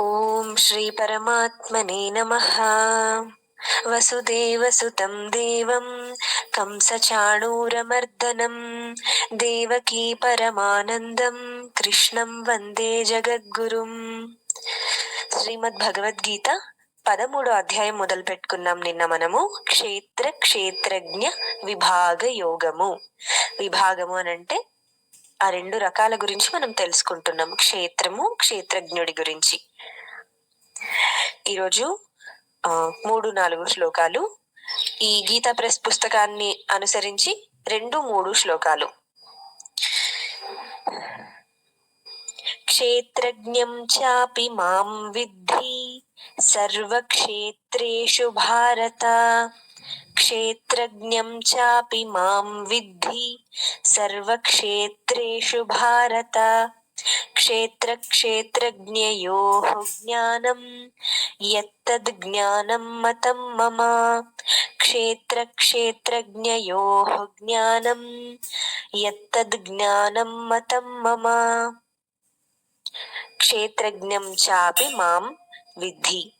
ఓం శ్రీ పరమాత్మనే నమ. వసుదేవసుతం దేవం కంసచాణూరమర్దనం దేవకీ పరమానందం కృష్ణం వందే జగద్గురుం. శ్రీమద్భగవద్గీత పదమూడో అధ్యాయం మొదలు పెట్టుకున్నాం నిన్న మనము. క్షేత్ర క్షేత్రజ్ఞ విభాగ యోగము. విభాగము అనంటే ఆ రెండు రకాల గురించి మనం తెలుసుకుంటున్నాం క్షేత్రము క్షేత్రజ్ఞుడి గురించి. ఈరోజు మూడు నాలుగు శ్లోకాలు. ఈ గీతా ప్రెస్ పుస్తకాన్ని అనుసరించి రెండు మూడు శ్లోకాలు. క్షేత్రజ్ఞం చాపి మాం విద్ధి సర్వక్షేత్రేషు భారత. क्षेत्रज्ञं चापि माँ विद्धि। सर्वक्षेत्रेषु भारत। क्षेत्रक्षेत्रज्ञयोः ज्ञानं यत्तद् मतं मम। क्षेत्रक्षेत्रज्ञयोः ज्ञानं यत्तद् मतं मम। क्षेत्रज्ञं चापि माँ विद्धि।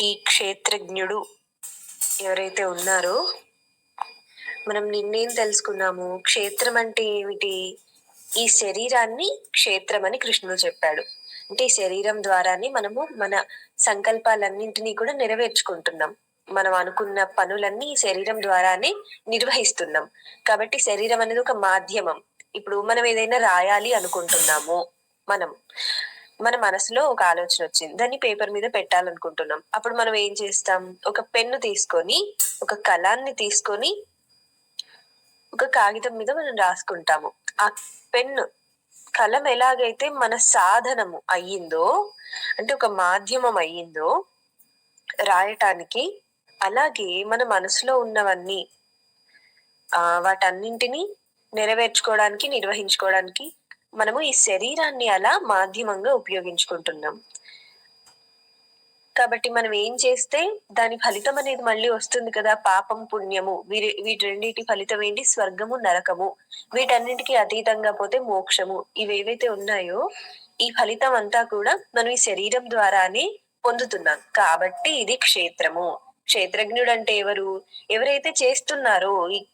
ఈ క్షేత్రజ్ఞుడు ఎవరైతే ఉన్నారో మనం నిన్నేం తెలుసుకున్నాము? క్షేత్రం అంటే ఏమిటి? ఈ శరీరాన్ని క్షేత్రం అని కృష్ణుడు చెప్పాడు. అంటే ఈ శరీరం ద్వారానే మనము మన సంకల్పాలన్నింటినీ కూడా నెరవేర్చుకుంటున్నాం. మనం అనుకున్న పనులన్నీ ఈ శరీరం ద్వారానే నిర్వహిస్తున్నాం. కాబట్టి శరీరం అనేది ఒక మాధ్యమం. ఇప్పుడు మనం ఏదైనా రాయాలి అనుకుంటున్నాము మనం మన మనసులో ఒక ఆలోచన వచ్చింది. దాన్ని పేపర్ మీద పెట్టాలనుకుంటున్నాం. అప్పుడు మనం ఏం చేస్తాం? ఒక పెన్ను తీసుకొని ఒక కలాన్ని తీసుకొని ఒక కాగితం మీద మనం రాసుకుంటాము. ఆ పెన్ను కలం ఎలాగైతే మన సాధనము అయ్యిందో అంటే ఒక మాధ్యమం అయ్యిందో రాయటానికి అలాగే మన మనసులో ఉన్నవన్నీ ఆ వాటన్నింటినీ నెరవేర్చుకోవడానికి నిర్వహించుకోవడానికి మనము ఈ శరీరాన్ని అలా మాధ్యమంగా ఉపయోగించుకుంటున్నాం. కాబట్టి మనం ఏం చేస్తే దాని ఫలితం అనేది మళ్ళీ వస్తుంది కదా పాపం పుణ్యము. వీరి వీటి రెండింటి ఫలితం ఏంటి? స్వర్గము నరకము. వీటన్నిటికీ అతీతంగా పోతే మోక్షము. ఇవేవైతే ఉన్నాయో ఈ ఫలితం అంతా కూడా మనం ఈ శరీరం ద్వారానే పొందుతున్నాం. కాబట్టి ఇది క్షేత్రము. క్షేత్రజ్ఞుడు అంటే ఎవరు? ఎవరైతే చేస్తున్నారో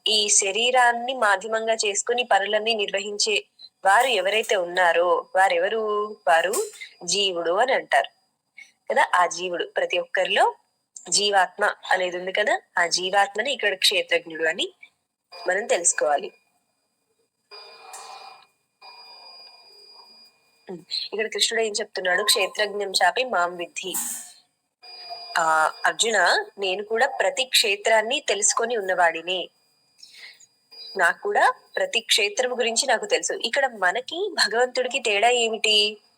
ఈ శరీరాన్ని మాధ్యమంగా చేసుకుని పనులన్నీ నిర్వహించే వారు ఎవరైతే ఉన్నారో వారెవరు? వారు జీవుడు అని అంటారు. కదా? ఆ జీవుడు ప్రతి ఒక్కరిలో జీవాత్మ అనేది ఉంది కదా? ఆ జీవాత్మని ఇక్కడ క్షేత్రజ్ఞుడు అని మనం తెలుసుకోవాలి. ఇక్కడ కృష్ణుడు ఏం చెప్తున్నాడు? క్షేత్రజ్ఞం చాపి మాం విద్ధి. ఆ అర్జున నేను కూడా ప్రతి క్షేత్రాన్ని తెలుసుకొని ఉన్నవాడిని. నాకు కూడా ప్రతి క్షేత్రం గురించి నాకు తెలుసు. ఇక్కడ మనకి భగవంతుడికి తేడా ఏమిటి?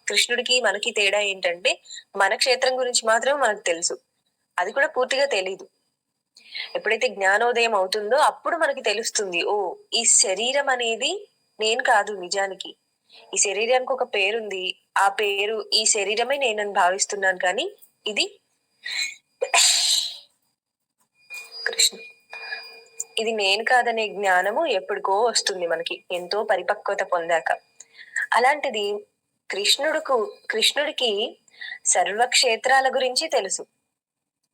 కృష్ణుడికి మనకి తేడా ఏంటంటే మన క్షేత్రం గురించి మాత్రమే మనకు తెలుసు. అది కూడా పూర్తిగా తెలీదు. ఎప్పుడైతే జ్ఞానోదయం అవుతుందో అప్పుడు మనకి తెలుస్తుంది ఓ ఈ శరీరం అనేది నేను కాదు నిజానికి. ఈ శరీరానికి ఒక పేరుంది. ఆ పేరు ఈ శరీరమే నేనని భావిస్తున్నాను కానీ ఇది కృష్ణ ఇది నేను కాదనే జ్ఞానము ఎప్పటికో వస్తుంది మనకి ఎంతో పరిపక్వత పొందాక. అలాంటిది కృష్ణుడుకు కృష్ణుడికి సర్వక్షేత్రాల గురించి తెలుసు.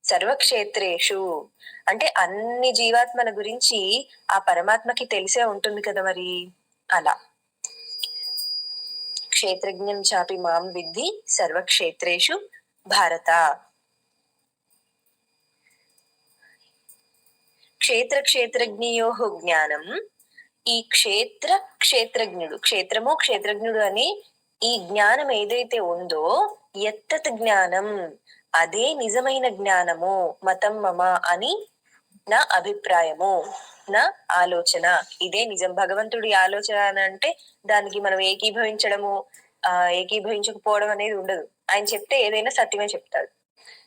సర్వక్షేత్రేషు అంటే అన్ని జీవాత్మల గురించి ఆ పరమాత్మకి తెలిసే ఉంటుంది కదా మరి అలా. క్షేత్రజ్ఞం చాపి మాం విద్ధి సర్వక్షేత్రేషు భారత. క్షేత్ర క్షేత్రజ్ఞయో జ్ఞానం. ఈ క్షేత్ర క్షేత్రజ్ఞుడు క్షేత్రము క్షేత్రజ్ఞుడు అని ఈ జ్ఞానం ఏదైతే ఉందో ఎత్తత్ జ్ఞానం అదే నిజమైన జ్ఞానము మతం మమ అని నా అభిప్రాయము నా ఆలోచన. ఇదే నిజం. భగవంతుడి ఆలోచన అని అంటే దానికి మనం ఏకీభవించడము ఆ ఏకీభవించకపోవడం అనేది ఉండదు. ఆయన చెప్తే ఏదైనా సత్యమే చెప్తాడు.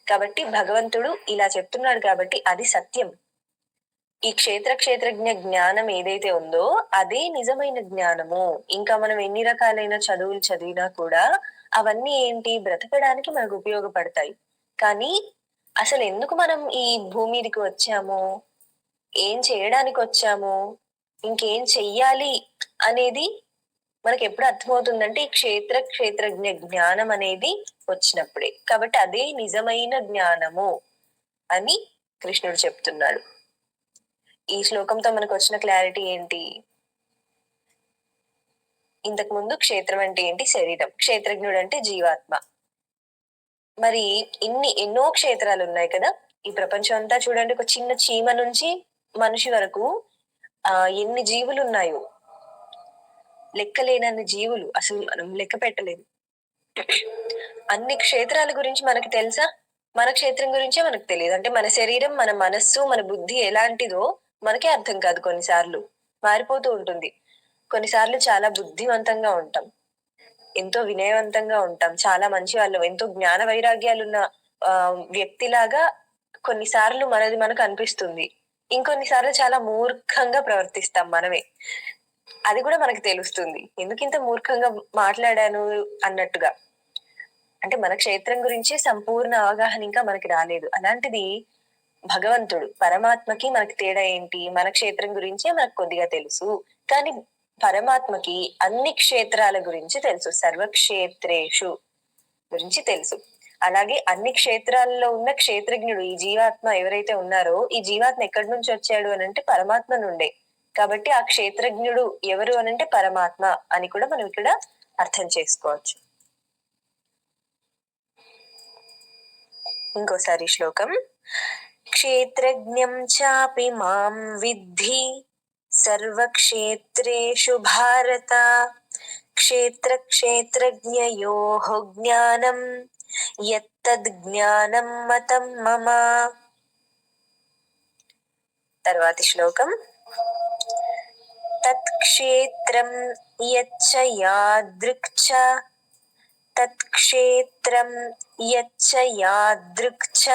కాబట్టి భగవంతుడు ఇలా చెప్తున్నాడు కాబట్టి అది సత్యం. ఈ క్షేత్ర క్షేత్రజ్ఞ జ్ఞానం ఏదైతే ఉందో అదే నిజమైన జ్ఞానము. ఇంకా మనం ఎన్ని రకాలైన చదువులు చదివినా కూడా అవన్నీ ఏంటి? బ్రతకడానికి మనకు ఉపయోగపడతాయి. కానీ అసలు ఎందుకు మనం ఈ భూమి మీదకి వచ్చాము? ఏం చేయడానికి వచ్చాము? ఇంకేం చెయ్యాలి అనేది మనకి ఎప్పుడు అర్థమవుతుందంటే ఈ క్షేత్ర క్షేత్రజ్ఞ జ్ఞానం అనేది వచ్చినప్పుడే. కాబట్టి అదే నిజమైన జ్ఞానము అని కృష్ణుడు చెప్తున్నాడు. ఈ శ్లోకంతో మనకు వచ్చిన క్లారిటీ ఏంటి? ఇంతకు ముందు క్షేత్రం అంటే ఏంటి? శరీరం. క్షేత్రజ్ఞుడు అంటే జీవాత్మ. మరి ఇన్ని ఎన్నో క్షేత్రాలు ఉన్నాయి కదా? ఈ ప్రపంచం అంతా చూడండి ఒక చిన్న చీమ నుంచి మనిషి వరకు ఆ ఎన్ని జీవులు ఉన్నాయో లెక్కలేనన్ని జీవులు. అసలు మనం లెక్క పెట్టలేదు. అన్ని క్షేత్రాల గురించి మనకి తెలుసా? మన క్షేత్రం గురించే మనకు తెలియదు. అంటే మన శరీరం మన మనస్సు మన బుద్ధి ఎలాంటిదో మనకే అర్థం కాదు కొన్నిసార్లు. మారిపోతూ ఉంటుంది. కొన్నిసార్లు చాలా బుద్ధివంతంగా ఉంటాం. ఎంతో వినయవంతంగా ఉంటాం. చాలా మంచి వాళ్ళం. ఎంతో జ్ఞాన వైరాగ్యాలున్న వ్యక్తిలాగా కొన్నిసార్లు మనది మనకు అనిపిస్తుంది. ఇంకొన్నిసార్లు చాలా మూర్ఖంగా ప్రవర్తిస్తాం మనమే. అది కూడా మనకు తెలుస్తుంది. ఎందుకు ఇంత మూర్ఖంగా మాట్లాడాను అన్నట్టుగా? అంటే మన క్షేత్రం గురించి సంపూర్ణ అవగాహన ఇంకా మనకి రాలేదు. అలాంటిది భగవంతుడు పరమాత్మకి మనకి తేడా ఏంటి? మన క్షేత్రం గురించే మనకు కొద్దిగా తెలుసు. కానీ పరమాత్మకి అన్ని క్షేత్రాల గురించి తెలుసు. సర్వక్షేత్రేషు గురించి తెలుసు. అలాగే అన్ని క్షేత్రాల్లో ఉన్న క్షేత్రజ్ఞుడు ఈ జీవాత్మ ఎవరైతే ఉన్నారో ఈ జీవాత్మ ఎక్కడి నుంచి వచ్చాడు అని అంటే పరమాత్మ నుండే. కాబట్టి ఆ క్షేత్రజ్ఞుడు ఎవరు అని అంటే పరమాత్మ అని కూడా మనం ఇక్కడ అర్థం చేసుకోవచ్చు. ఇంకోసారి శ్లోకం. క్షేత్రజ్ఞం చాపి మాం విద్ధి సర్వక్షేత్రేషు భారత క్షేత్ర క్షేత్రజ్ఞయోః జ్ఞానం యత్తద్ జ్ఞానం మతం మమ తర్వాతి శ్లోకం తత్క్షేత్రం యచ్చ యాదృక్ చ తత్క్షేత్రం యచ్చ యాదృక్ చ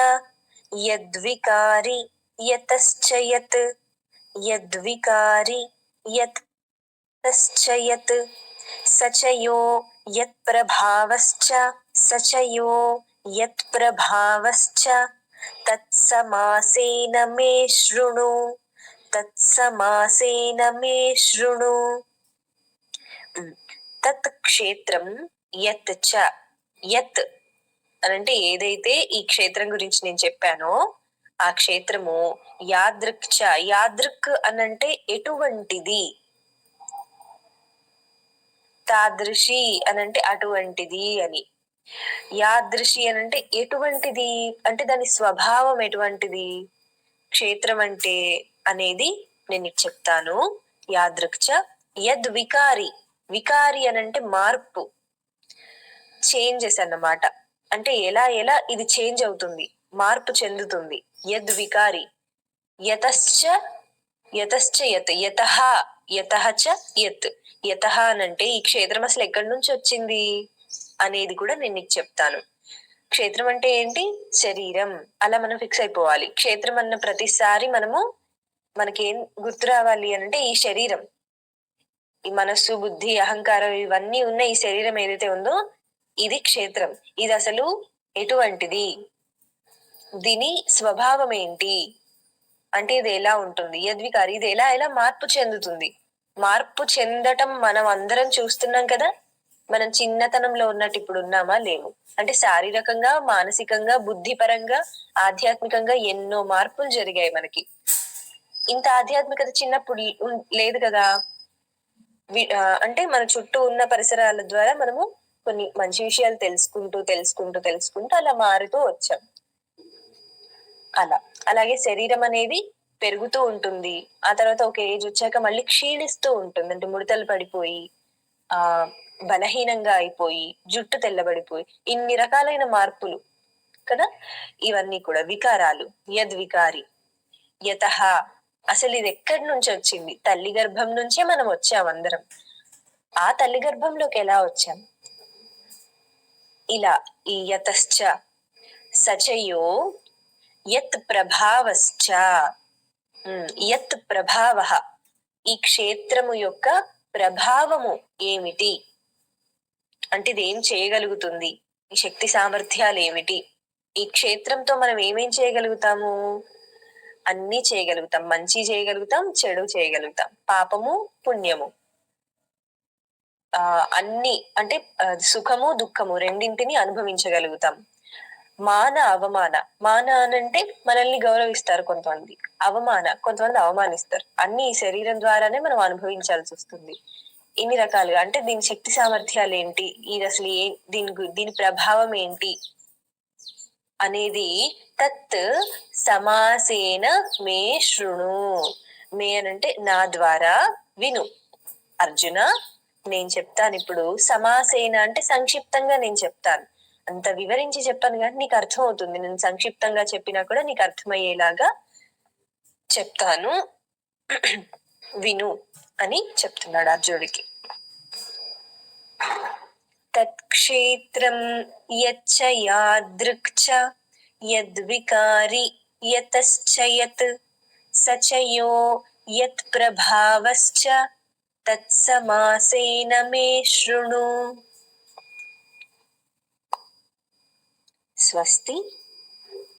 యద్వికారి యతశ్చ యత్ యద్వికారి యత్ తశ్చ యత్ సచయో యత్ప్రభావశ్చ సచయో యత్ప్రభావశ్చ తత్సమాసేన మే శృణు తత్సమాసేన మే శృణు తత్ క్షేత్రం యత్ చ యత్ అనంటే ఏదైతే ఈ క్షేత్రం గురించి నేను చెప్పానో ఆ క్షేత్రము యాదృక్ యాదృక్ అనంటే ఎటువంటిది? తాదృశి అనంటే అటువంటిది అని. యాదృశి అనంటే ఎటువంటిది? అంటే దాని స్వభావం ఎటువంటిది? క్షేత్రం అంటే అనేది నేను చెప్తాను. యాదృక్చ యద్ వికారి వికారి అనంటే మార్పు. చేంజెస్ అన్నమాట. అంటే ఎలా ఎలా ఇది చేంజ్ అవుతుంది మార్పు చెందుతుంది. యద్ వికారి యతశ్చ యతశ్చ యత్ యత యత చ యత్. యత అనంటే ఈ క్షేత్రం అసలు ఎక్కడి నుంచి వచ్చింది అనేది కూడా నేను నీకు చెప్తాను. క్షేత్రం అంటే ఏంటి? శరీరం. అలా మనం ఫిక్స్ అయిపోవాలి. క్షేత్రం అన్న ప్రతిసారి మనము మనకేం గుర్తు రావాలి అని అంటే ఈ శరీరం. ఈ మనస్సు బుద్ధి అహంకారం ఇవన్నీ ఉన్న ఈ శరీరం ఏదైతే ఉందో ఇది క్షేత్రం. ఇది అసలు ఎటువంటిది? దీని స్వభావం ఏంటి? అంటే ఇది ఎలా ఉంటుంది? యద్వికారి ఇది ఎలా ఎలా మార్పు చెందుతుంది? మార్పు చెందటం మనం అందరం చూస్తున్నాం కదా? మనం చిన్నతనంలో ఉన్నట్టు ఇప్పుడు ఉన్నామా? లేము అంటే శారీరకంగా మానసికంగా బుద్ధిపరంగా ఆధ్యాత్మికంగా ఎన్నో మార్పులు జరిగాయి మనకి. ఇంత ఆధ్యాత్మికత చిన్నప్పుడు లేదు కదా? అంటే మన చుట్టూ ఉన్న పరిసరాల ద్వారా మనము కొన్ని మంచి విషయాలు తెలుసుకుంటూ తెలుసుకుంటూ తెలుసుకుంటూ అలా మారుతూ వచ్చాం. అలా. అలాగే శరీరం అనేది పెరుగుతూ ఉంటుంది. ఆ తర్వాత ఒక ఏజ్ వచ్చాక మళ్ళీ క్షీణిస్తూ ఉంటుంది. అంటే ముడతలు పడిపోయి ఆ బలహీనంగా అయిపోయి జుట్టు తెల్లబడిపోయి ఇన్ని రకాలైన మార్పులు కదా? ఇవన్నీ కూడా వికారాలు. యద్వికారి యత. అసలు ఇది ఎక్కడి నుంచి వచ్చింది? తల్లి గర్భం నుంచే మనం వచ్చాం అందరం. ఆ తల్లి గర్భంలోకి ఎలా వచ్చాం? ఇలా యతశ్చ. సచయో యత్ ప్రభావశ్చ. యత్ ప్రభావ. ఈ క్షేత్రము యొక్క ప్రభావము ఏమిటి? అంటే ఇది ఏం చేయగలుగుతుంది? ఈ శక్తి సామర్థ్యాలు ఏమిటి? ఈ క్షేత్రంతో మనం ఏమేం చేయగలుగుతాము? అన్నీ చేయగలుగుతాం. మంచి చేయగలుగుతాం చెడు చేయగలుగుతాం. పాపము పుణ్యము. ఆ అన్ని అంటే సుఖము దుఃఖము రెండింటిని అనుభవించగలుగుతాం. మాన అవమాన. మాన అనంటే మనల్ని గౌరవిస్తారు కొంతమంది. అవమాన కొంతమంది అవమానిస్తారు. అన్ని ఈ శరీరం ద్వారానే మనం అనుభవించాల్సి వస్తుంది. ఇన్ని రకాలుగా. అంటే దీని శక్తి సామర్థ్యాలు ఏంటి? ఇది అసలు ఏ దీని గు- దీని ప్రభావం ఏంటి? అనేది తత్ సమాసేన మే శృణు. మే అనంటే నా ద్వారా విను. అర్జున నేను చెప్తాను ఇప్పుడు. సమాసేన అంటే సంక్షిప్తంగా నేను చెప్తాను. అంత వివరించి చెప్పాను కానీ నీకు అర్థం అవుతుంది నేను సంక్షిప్తంగా చెప్పినా కూడా నీకు అర్థమయ్యేలాగా చెప్తాను. విను అని చెప్తున్నాడు అర్జునుడికి. తత్క్షేత్రం యచ్చ యాదృక్ యద్వికారి యతశ్చ యత్ సచయో యత్ ప్రభావశ్చ తత్సమాసేన మే శృణు. స్వస్తి.